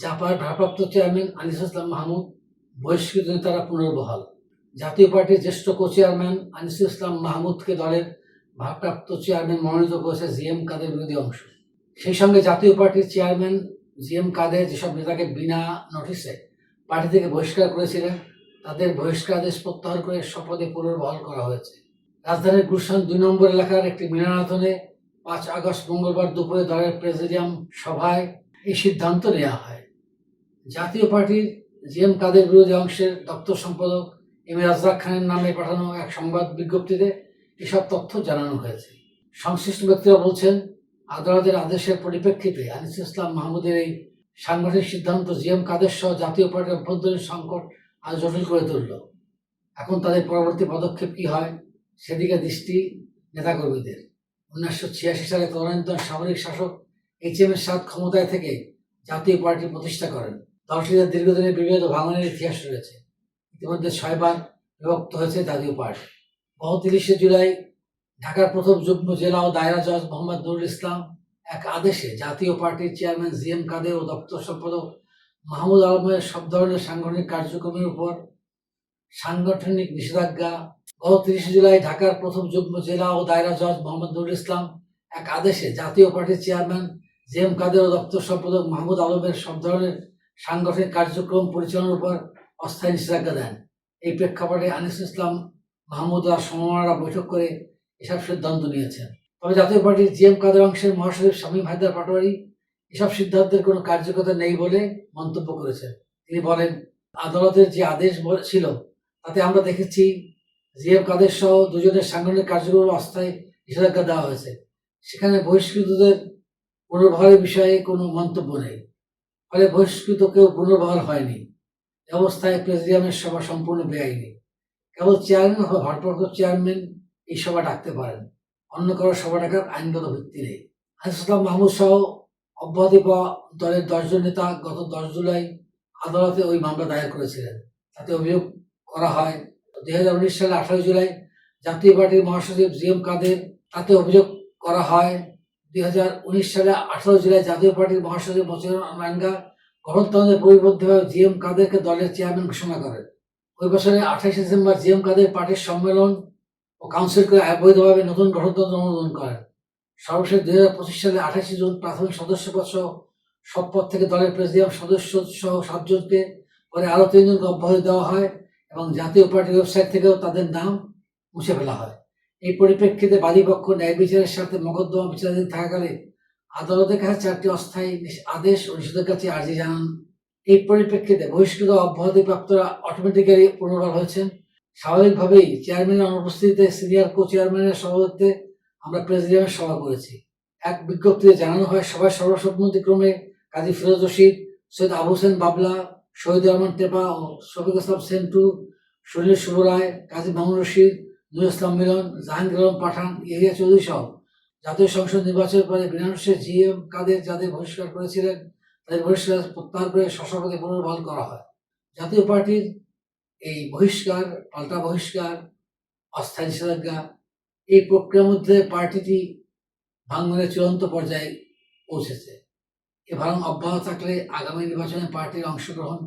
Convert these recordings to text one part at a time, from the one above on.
জাপার ভারপ্রাপ্ত চেয়ারম্যান আনিস ইসলাম মাহমুদ, বহিষ্কৃত নেতারা পুনর্বহাল। জাতীয় পার্টির জ্যেষ্ঠ কো চেয়ারম্যান আনিসুল ইসলাম মাহমুদকে দলের ভারপ্রাপ্ত চেয়ারম্যান মনোনীত করেছে জি এম কাদের বিরোধী অংশ। সেই সঙ্গে জাতীয় পার্টির চেয়ারম্যান জি এম কাদের যেসব নেতাকে বিনা নোটিশে পার্টি থেকে বহিষ্কার করেছিলেন, তাদের বহিষ্কারাদেশ প্রত্যাহার করে শপথে পুনর্বহাল করা হয়েছে। রাজধানীর গুলশান দুই নম্বর এলাকার একটি মিলনায়তনে পাঁচ আগস্ট মঙ্গলবার দুপুরে দলের প্রেসিডিয়াম সভায় এই সিদ্ধান্ত নেওয়া হয়। জাতীয় পার্টির জি এম কাদের বিরোধী অংশের দপ্তর সম্পাদক এম এ রাজ্জাক খানের নামে পাঠানো এক সংবাদ বিজ্ঞপ্তিতে এসব তথ্য জানানো হয়েছে। সংশ্লিষ্ট ব্যক্তিরা বলছেন, আদালতের আদেশের পরিপ্রেক্ষিতে আনিস ইসলাম মাহমুদের এই সাংগঠনিক সিদ্ধান্ত জি এম কাদের সহ জাতীয় পার্টির অভ্যন্তরীণ সংকট আরও জটিল করে তুলল। এখন তাদের পরবর্তী পদক্ষেপ কি হয় সেদিকে দৃষ্টি নেতাকর্মীদের। উনিশশো ছিয়াশি সালে তদানীন্তন সামরিক শাসক এইচ এম এর সাত ক্ষমতায় থেকে জাতীয় পার্টি প্রতিষ্ঠা করেন। দলটিদের দীর্ঘদিনের বিভেদ ভাঙনের ইতিহাস রয়েছে। ইতিমধ্যে ছয়বার বিভক্ত হয়েছে জাতীয় পার্টি। গত তিরিশে জুলাই ঢাকার প্রথম যুগ্ম জেলা ও দায়রা জজ মোহাম্মদ নুরুল ইসলাম এক আদেশে জাতীয় পার্টির চেয়ারম্যান জি এম কাদের ও দপ্তর সম্পাদক মাহমুদ আলমের সব ধরনের সাংগঠনিক কার্যক্রমের উপর সাংগঠনিক নিষেধাজ্ঞা। গত তিরিশে জুলাই ঢাকার প্রথম যুগ্ম জেলা ও দায়রা জজ মোহাম্মদ নুরুল ইসলাম এক আদেশে জাতীয় পার্টির চেয়ারম্যান জি এম কাদের ও দপ্তর সম্পাদক মাহমুদ আলমের সব ধরনের সাংগঠনিক কার্যক্রম পরিচালনার উপর অস্থায়ী নিষেধাজ্ঞা দেন। এই প্রেক্ষাপটে আনিস ইসলাম মাহমুদ আর সমমানরা বৈঠক করে এসব সিদ্ধান্ত নিয়েছেন। তবে জাতীয় পার্টির জি এম কাদের অংশের মহাসচিব শামীম হায়দার পাটোয়ারি এসব সিদ্ধান্তের কোনো কার্যকতা নেই বলে মন্তব্য করেছেন। তিনি বলেন, আদালতের যে আদেশ ছিল, তাতে আমরা দেখেছি জি এম কাদের সহ দুজনের সাংগঠনিক কার্যক্রম অস্থায়ী নিষেধাজ্ঞা দেওয়া হয়েছে। সেখানে বহিষ্কৃতদের পুনর্বহারের বিষয়ে কোনো মন্তব্য নেই। ফলে বহিষ্কৃত কেউ পুনর্বহাল হয়নি। অবস্থায় প্রেসিডিয়ামের সভা সম্পূর্ণ বেআইনি। কেবল চেয়ারম্যান ভারপ্রাপ্ত চেয়ারম্যান এই সভা ডাকতে পারেন। অন্য কারও সভা ডাকার আইনগত ভিত্তি নেই। আনিসুল্লাহ মাহমুদ সহ অব্যাহতি পাওয়া দলের দশজন নেতা গত দশ জুলাই আদালতে ওই মামলা দায়ের করেছিলেন। তাতে অভিযোগ করা হয়, দুই হাজার উনিশ সালে আঠারো জুলাই জাতীয় পার্টির মহাসচিব জি এম কাদের তাতে অভিযোগ করা হয় দুই হাজার উনিশ সালে আঠারো জুলাই জাতীয় পার্টির মহাসচিব মচিউর রাঙ্গা গণতন্ত্রের পরিবর্তভাবে জি এম কাদেরকে দলের চেয়ারম্যান ঘোষণা করেন। ওই বছরের আঠাইশে ডিসেম্বর জি এম কাদের পার্টির সম্মেলন ও কাউন্সিল করে অবৈধভাবে নতুন গঠনতন্ত্র অনুমোদন করেন। সর্বশেষ দুই হাজার পঁচিশ সালে আঠাশে জুন প্রাথমিক সদস্যপদ সহ সব পদ থেকে দলের প্রেসিডিয়াম সদস্য সহ সাতজনকে পরে আরও তিনজনকে অব্যাহতি দেওয়া হয় এবং জাতীয় পার্টির ওয়েবসাইট থেকেও তাদের নাম মুছে ফেলা হয়। এই পরিপ্রেক্ষিতে বাদীপক্ষ ন্যায় বিচারের সাথে মকদ্দমা বিচারাধীন থাকাকালে আদালতের কাছে চারটি অস্থায়ী আদেশ নিষেধাজ্ঞা চেয়ে আর্জি জানান। এই পরিপ্রেক্ষিতে বহিষ্কৃত অব্যাহতিপ্রাপ্তরা অটোমেটিক্যালি পুনর্বহাল হয়েছেন। স্বাভাবিকভাবেই চেয়ারম্যানের অনুপস্থিতিতে সিনিয়র কো চেয়ারম্যানের সভাপতিত্বে আমরা প্রেসিডিয়ামের সভা করেছি। এক বিজ্ঞপ্তিতে জানানো হয়, সভায় সর্বসম্মতিক্রমে কাজী ফিরোজ রশিদ, সৈয়দ আবু হোসেন বাবলা শহীদ রহমান টেপা ও শফিক ইসলাম সেন্টু, সুনীল শুভ রায় কাজী মামুন রশিদ নুর মিলন জাহাঙ্গীর আলম পাঠান ইহিয়া চৌধুরী সহ জাতীয় সংসদ নির্বাচনের পরে বিনানুষে জি এম কাদের যাদের বহিষ্কার করেছিলেন, তাদের বহিষ্কার প্রত্যাহার করে সশপথে পুনর্বহাল করা হয়। জাতীয় পার্টির এই বহিষ্কার, পাল্টা বহিষ্কার, অস্থায়ী নিষেধাজ্ঞা, এই প্রক্রিয়ার মধ্যে পার্টিটি ভাঙনের চূড়ান্ত পর্যায়ে পৌঁছেছে। এ ভাঙন অব্যাহত থাকলে আগামী নির্বাচনে পার্টির অংশগ্রহণ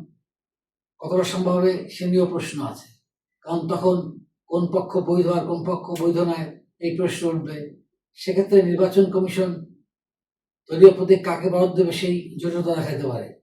কতটা সম্ভব হবে সে নিয়েও প্রশ্ন আছে। কারণ তখন কোন পক্ষ বৈধ আর কোন পক্ষ বৈধ নয়, এই প্রশ্ন উঠবে। সেক্ষেত্রে নির্বাচন কমিশন দলীয় প্রতীক কাকে বরাদ্দ দেবে সেই জটিলতা দেখাতে পারে।